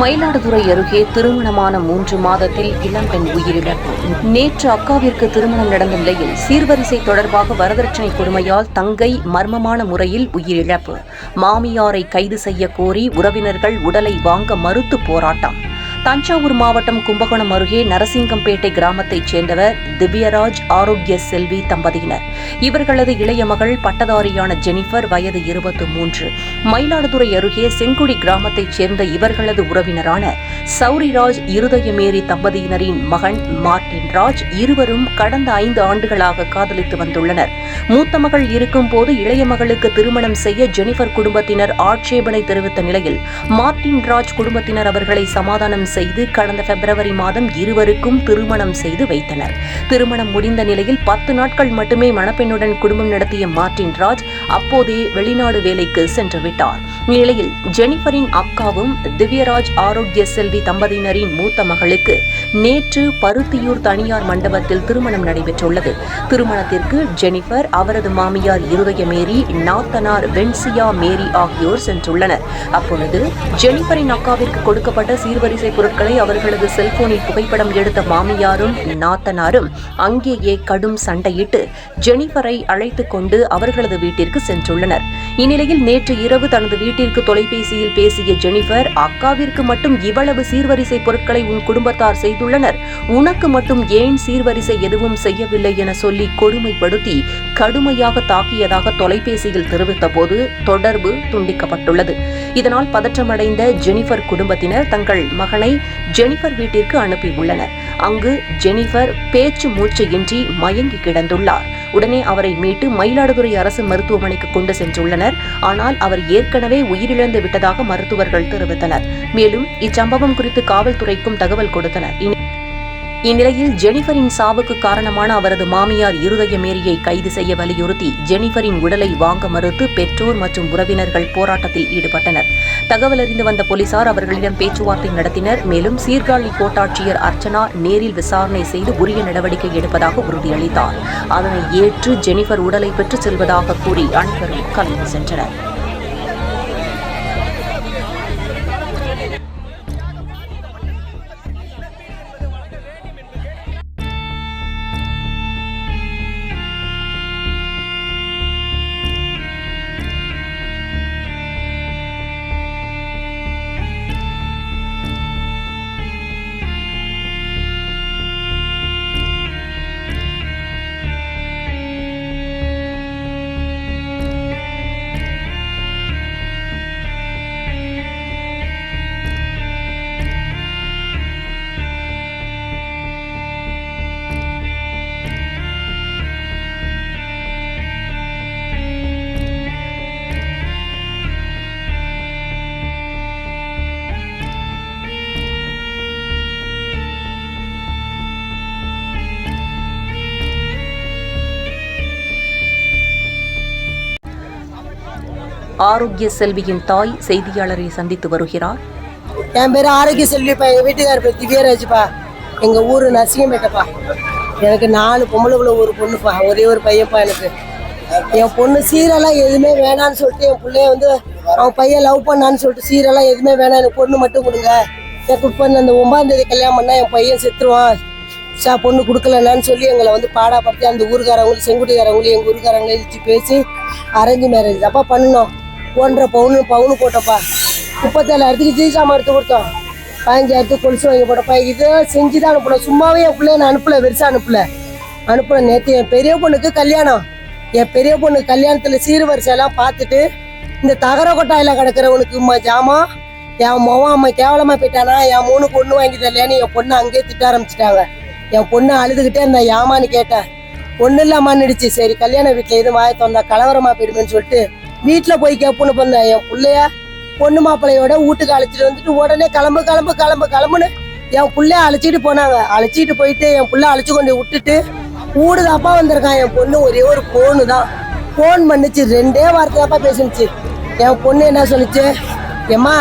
மயிலாடுதுறை அருகே திருமணமான மூன்று மாதத்தில் இளம்பெண் உயிரிழப்பு. நேற்று அக்காவிற்கு திருமணம் நடந்த நிலையில் சீர்வரிசை தொடர்பாக வரதட்சணை கொடுமையால் தங்கை மர்மமான முறையில் உயிரிழப்பு. மாமியாரை கைது செய்ய கோரி உறவினர்கள் உடலை வாங்க மறுத்து போராட்டம். தஞ்சாவூர் மாவட்டம் கும்பகோணம் அருகே நரசிங்கம்பேட்டை கிராமத்தைச் சேர்ந்தவர் திவ்யராஜ் ஆரோக்கிய செல்வி தம்பதியினர். இவர்களது இளைய மகள் பட்டதாரியான ஜெனிஃபர் வயது இருபத்து மூன்று. மயிலாடுதுறை அருகே செங்குடி கிராமத்தைச் சேர்ந்த இவர்களது உறவினரான சௌரிராஜ் இருதயமேரி தம்பதியினரின் மகன் மார்டின் ராஜ் இருவரும் கடந்த ஐந்து ஆண்டுகளாக காதலித்து வந்துள்ளனர். மூத்த மகள் இருக்கும்போது இளைய மகளுக்கு திருமணம் செய்ய ஜெனிஃபர் குடும்பத்தினர் ஆட்சேபனை தெரிவித்த நிலையில் மார்டின் ராஜ் குடும்பத்தினர் அவர்களை சமாதானம் செய்து கடந்த பிப்ரவரி மாதம் இருவருக்கும் திருமணம் செய்து வைத்தனர். திருமணம் முடிந்த நிலையில் பத்து நாட்கள் மட்டுமே மணப்பெண்ணுடன் குடும்பம் நடத்திய மார்டின் ராஜ் அப்போதே வெளிநாடு வேலைக்கு சென்று விட்டார். இந்நிலையில் ஜெனிஃபரின் அக்காவும் திவ்யராஜ் ஆரோக்கிய செல்வி தம்பதியினரின் மூத்த மகளுக்கு நேற்று பருத்தியூர் தனியார் மண்டபத்தில் திருமணம் நடைபெற்றுள்ளது. திருமணத்திற்கு ஜெனிஃபர் அவரது மாமியார் இருதயமேரி நாத்தனார் வென்சியா மேரி ஆகியோர் சென்றுள்ளனர். அப்பொழுது ஜெனிஃபரின் அக்காவிற்கு கொடுக்கப்பட்ட சீர்வரிசை பொருட்களை அவர்களது செல்போனில் புகைப்படம் எடுத்த மாமியாரும் நாத்தனாரும் அங்கேயே கடும் சண்டையிட்டு ஜெனிஃபரை அழைத்துக் கொண்டு அவர்களது வீட்டிற்கு சென்றுள்ளனர். இந்நிலையில் நேற்று இரவு தனது வீட்டிற்கு தொலைபேசியில் பேசிய ஜெனிஃபர் அக்காவிற்கு மட்டும் இவ்வளவு சீர்வரிசை பொருட்களை உன் குடும்பத்தார் செய்துள்ளனர். உனக்கு மட்டும் ஏன் சீர்வரிசை எதுவும் செய்யவில்லை என சொல்லி கொடுமைப்படுத்தி கடுமையாக தாக்கியதாக தொலைபேசியில் தெரிவித்த போது தொடர்பு துண்டிக்கப்பட்டுள்ளது. இதனால் பதற்றமடைந்த ஜெனிஃபர் குடும்பத்தினர் தங்கள் மகனை ஜெனிஃபர் வீட்டிற்கு அனுப்பியுள்ளனர் அங்கு ஜெனிஃபர் பேச்சு மூச்சு இன்றி மயங்கி கிடந்துள்ளார். உடனே அவரை மீட்டு மயிலாடுதுறை அரசு மருத்துவமனைக்கு கொண்டு சென்றுள்ளனர். ஆனால் அவர் ஏற்கனவே உயிரிழந்து விட்டதாக மருத்துவர்கள் தெரிவித்தனர். மேலும் இச்சம்பவம் குறித்து காவல்துறைக்கும் தகவல் கொடுத்தனர். இனி- இந்நிலையில் ஜெனிஃபரின் சாவுக்கு காரணமான அவரது மாமியார் இருதய மேரியை கைது செய்ய வலியுறுத்தி ஜெனிஃபரின் உடலை வாங்க மறுத்து பெற்றோர் மற்றும் உறவினர்கள் போராட்டத்தில் ஈடுபட்டனர். தகவல் அறிந்து வந்த போலீசார் அவர்களிடம் பேச்சுவார்த்தை நடத்தினர். மேலும் சீர்காழி கோட்டாட்சியர் அர்ச்சனா நேரில் விசாரணை செய்து உரிய நடவடிக்கை எடுப்பதாக உறுதியளித்தார். அதனை ஏற்று ஜெனிஃபர் உடலை பெற்றுச் செல்வதாக கூறி அனைவரும் கலந்து சென்றனர். ஆரோக்கிய செல்வியின் தாய் செய்தியாளரை சந்தித்து வருகிறார். என் பேர் ஆரோக்கிய செல்விப்பா எங்கள் வீட்டுக்கார் பேர் திவ்யராஜ்ப்பா எங்கள் ஊர் நரசிங்கம்பேட்டைப்பா எனக்கு நாலு பொம்பளைக்குள்ள ஒரு பொண்ணுப்பா ஒரே ஒரு பையன்ப்பா எனக்கு. என் பொண்ணு சீரெல்லாம் எதுவுமே வேணான்னு சொல்லிட்டு என் பிள்ளைய வந்து அவன் பையன் லவ் பண்ணான்னு சொல்லிட்டு சீரெல்லாம் எதுவுமே வேணாம். எனக்கு பொண்ணு மட்டும் கொடுங்க. எனக்கு இப்போ அந்த ஒன்பதாம் தேதி கல்யாணம் பண்ணால் என் பையன் செத்துருவான். சா பொண்ணு கொடுக்கலன்னு சொல்லி எங்களை வந்து பாடாப்படுத்தி அந்த ஊருக்காரவங்களும் செங்குட்டிக்காரவங்களும் எங்கள் ஊருக்காரங்களும் எழுச்சி பேசி அரேஞ்ச் மேரேஜ் அப்பா பண்ணணும். ஒன்றரை பவுனு பவுனு போட்டப்பா. முப்பத்தேழாயிரத்துக்கு ஜீசாம எடுத்து கொடுத்தோம். பதினஞ்சாயிரத்துக்கு கொலுசு வாங்கி போட்டப்பா. இது செஞ்சு தான் அனுப்பணும் சும்மாவே என் பிள்ளைய நான் அனுப்பல பெருசாக அனுப்பல. அனுப்பல. நேற்று என் பெரிய பொண்ணுக்கு கல்யாணம். என் பெரிய பொண்ணு கல்யாணத்தில் சீர்வரிசையெல்லாம் பார்த்துட்டு இந்த தகர கொட்டாயில் கிடக்கிறவனுக்கு ம ஜாமான் என் மொவன் அம்மா கேவலமாக போயிட்டானா? என் மூணு பொண்ணு வாங்கி தரலையான்னு என் பொண்ணு அங்கேயே திட்ட ஆரம்பிச்சிட்டாங்க. என் பொண்ணு அழுதுகிட்டே இருந்தேன் ஏமான்னு கேட்டேன். பொண்ணு இல்லாமன்னுடுச்சு சரி கல்யாண வீட்டில் எதுவும் வாய தந்தா கலவரமா போயிடுமேன்னு சொல்லிட்டு வீட்டில் போய் கேப்புன்னு பண்ணேன் என் பிள்ளைய பொண்ணு மாப்பிள்ளையோட வீட்டுக்கு அழைச்சிட்டு வந்துட்டு உடனே கிளம்பு கிளம்பு கிளம்பு கிளம்புன்னு என் பிள்ளைய அழைச்சிட்டு போனாங்க. அழைச்சிட்டு போயிட்டு என் பிள்ளை அழைச்சி கொண்டு விட்டுட்டு ஊடுதாப்பா வந்திருக்கான். என் பொண்ணு ஒரே ஒரு ஃபோனு தான். ஃபோன் பண்ணுச்சு ரெண்டே வார்த்தை தாப்பா பேசுனுச்சு. என் பொண்ணு என்ன சொல்லுச்சு? ஏம்மா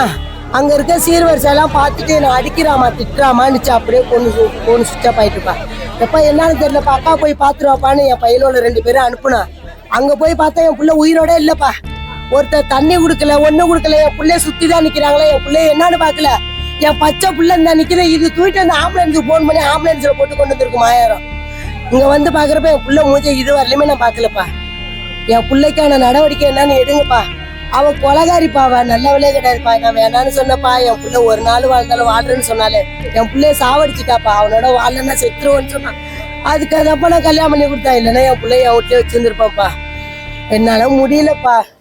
அங்க இருக்க சீர்வரிசையெல்லாம் பார்த்துட்டு நான் அடிக்கிறாமா திட்டுறாமான்னுச்சு. அப்படியே பொண்ணு பொண்ணு சுவிட்ச் ஆஃப் ஆயிட்டுப்பா எப்ப என்னன்னு தெரியல. பாப்பா போய் பார்த்துருவாப்பான்னு என் பையனோட ரெண்டு பேரும் அனுப்புனா. அங்கே போய் பார்த்தா என் பிள்ளை உயிரோட இல்லைப்பா. ஒருத்தர் தண்ணி கொடுக்கல ஒன்றும் கொடுக்கல என் பிள்ளைய சுற்றி தான் நிக்கிறாங்களே என் பிள்ளைய என்னன்னு பார்க்கல. என் பச்சை பிள்ளை இந்த நிக்கிறேன் இது தூக்கிட்டு அந்த ஆம்புலன்ஸுக்கு ஃபோன் பண்ணி ஆம்புலன்ஸில் போட்டு கொண்டு வந்திருக்கும் ஆயிரம். இங்கே வந்து பார்க்குறப்ப என் பிள்ளை மூஞ்ச இது வரலையுமே நான் பார்க்கலப்பா. என் பிள்ளைக்கான நடவடிக்கை என்னன்னு எடுங்கப்பா. அவ கொலகாரிப்பா அவ நல்லவளே கிடையாதுப்பா. நான் வேணான்னு சொன்னப்பா என் பிள்ளை ஒரு நாள் வாழ்ந்தாலும் வாழ்றேன்னு சொன்னாலே என் பிள்ளைய சாவடிச்சிட்டாப்பா. அவனோட வாழலன்னா செத்துருவோன்னு சொன்னான். அதுக்கு அதப்ப நான் கல்யாணம் பண்ணி கொடுத்தா இல்லைன்னா என் பிள்ளைய என் வீட்லயே வச்சிருந்துருப்பாப்பா என்னால முடியலப்பா.